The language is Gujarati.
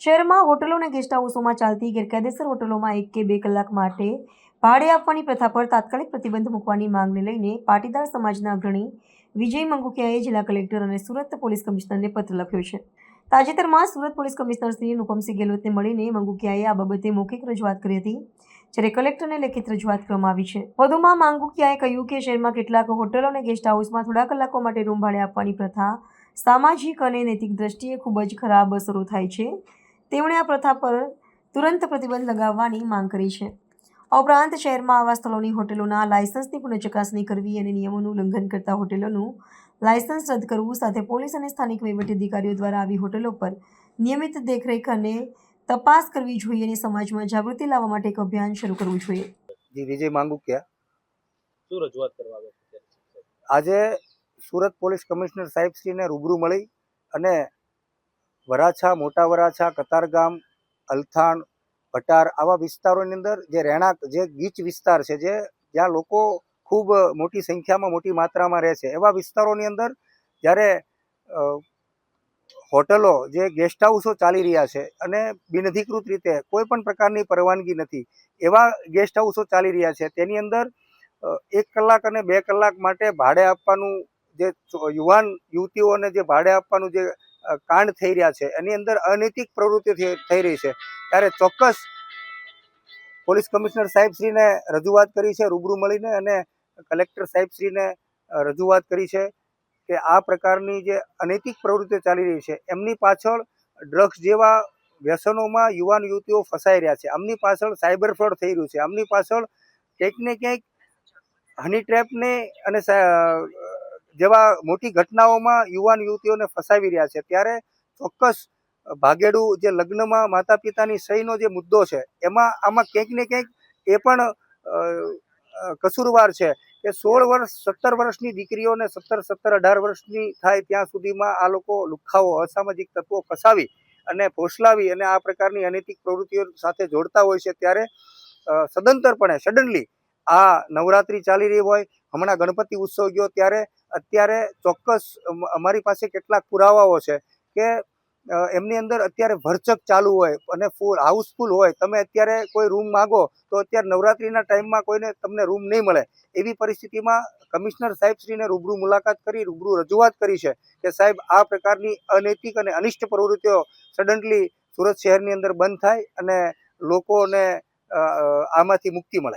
શહેરમાં હોટલો અને ગેસ્ટ હાઉસોમાં ચાલતી ગેરકાયદેસર હોટલોમાં એક કે બે કલાક માટે ભાડે આપવાની પ્રથા પર તાત્કાલિક પ્રતિબંધ મૂકવાની માંગને લઈને પાટીદાર સમાજના અગ્રણી વિજય મંગુકિયાએ જિલ્લા કલેક્ટર અને સુરત પોલીસ કમિશનરને પત્ર લખ્યો છે. તાજેતરમાં સુરત પોલીસ કમિશનર શ્રી નુકમસિંહ ગેહલોતને મળીને મંગુકિયાએ આ બાબતે મૌખિક રજૂઆત કરી હતી, જ્યારે કલેક્ટરને લેખિત રજૂઆત કરવામાં આવી છે. વધુમાં માંગુકિયાએ કહ્યું કે શહેરમાં કેટલાક હોટલો અને ગેસ્ટ હાઉસમાં થોડા કલાકો માટે રૂમ ભાડે આપવાની પ્રથા સામાજિક અને નૈતિક દ્રષ્ટિએ ખૂબ જ ખરાબ અસરો થાય છે. તેમણે આ પ્રથા પર તુરંત પ્રતિબંધ લગાવવાની માંગ કરી છે. આ ઉપરાંત શહેરમાં આવા સ્થળોની હોટેલોના લાયસન્સની પુનઃ ચકાસણી કરવી અને નિયમોનું ઉલ્લંઘન કરતા હોટેલોનું લાયસન્સ રદ કરવું સાથે પોલીસ અને સ્થાનિક વહીવટી અધિકારીઓ દ્વારા આવી હોટેલો પર નિયમિત દેખરેખ અને તપાસ કરવી જોઈએ અને સમાજમાં જાગૃતિ લાવવા માટે એક અભિયાન શરૂ કરવું જોઈએ. જી વિજય માંગુકિયા. શું રજૂઆત કરવા આજે સુરત પોલીસ કમિશનર સાહેબશ્રીને રૂબરૂ મળી અને વરાછા, મોટા વરાછા, કતારગામ, અલથાણ, ભટાર આવા વિસ્તારોની અંદર જે રહેણાંક, જે ગીચ વિસ્તાર છે, જે જ્યાં લોકો ખૂબ મોટી સંખ્યામાં, મોટી માત્રામાં રહે છે, એવા વિસ્તારોની અંદર જ્યારે હોટલો, જે ગેસ્ટ હાઉસો ચાલી રહ્યા છે અને બિનઅધિકૃત રીતે કોઈ પણ પ્રકારની પરવાનગી નથી, એવા ગેસ્ટ હાઉસો ચાલી રહ્યા છે, તેની અંદર એક કલાક અને બે કલાક માટે ભાડે આપવાનું જે યુવાન યુવતીઓને જે ભાડે આપવાનું જે કાંડ થઈ રહ્યા છે. એની અંદર અનૈતિક પ્રવૃત્તિ થઈ રહી છે. ત્યારે ચોક્કસ પોલીસ કમિશનર સાહેબશ્રીને રજૂઆત કરી છે, રૂબરૂ મળીને અને કલેક્ટર સાહેબશ્રીને રજૂઆત કરી છે કે આ પ્રકારની જે અનૈતિક પ્રવૃત્તિઓ ચાલી રહી છે, એમની પાછળ ડ્રગ્સ જેવા વ્યસનોમાં યુવાન યુવતીઓ ફસાઈ રહ્યા છે. આમની પાછળ સાયબર ફ્રોડ થઈ રહ્યું છે. આમની પાછળ ક્યાંક ને ક્યાંક હની ટ્રેપને અને જેવા મોટી ઘટનાઓમાં યુવાન યુવતીઓને ફસાવી રહ્યા છે, ત્યારે ચોક્કસ ભાગેડુ જે લગ્નમાં માતા પિતાની સહીનો જે મુદ્દો છે, એમાં આમાં ક્યાંક ને ક્યાંક એ પણ કસૂરવાર છે કે સોળ વર્ષ, સત્તર વર્ષની દીકરીઓને સત્તર સત્તર, અઢાર વર્ષની થાય ત્યાં સુધીમાં આ લોકો લુખાઓ, અસામાજિક તત્વો ફસાવી અને ફોસલાવી અને આ પ્રકારની અનૈતિક પ્રવૃત્તિઓ સાથે જોડતા હોય છે, ત્યારે સદંતરપણે સડનલી આ નવરાત્રિ ચાલી રહી હોય હમણાં ગણપતિ ઉત્સવ ગયો ત્યારે અત્યારે ચોક્કસ અમારી પાસે કેટલાક પુરાવાઓ છે કે એમની અંદર અત્યારે ભરચક ચાલુ હોય અને ફૂલ, હાઉસફુલ હોય. તમે અત્યારે કોઈ રૂમ માગો તો અત્યારે નવરાત્રિના ટાઈમમાં કોઈને તમને રૂમ નહીં મળે. એવી પરિસ્થિતિમાં કમિશનર સાહેબશ્રીને રૂબરૂ મુલાકાત કરી, રૂબરૂ રજૂઆત કરી છે કે સાહેબ, આ પ્રકારની અનૈતિક અને અનિષ્ટ પ્રવૃત્તિઓ સડનલી સુરત શહેરની અંદર બંધ થાય અને લોકોને આમાંથી મુક્તિ મળે.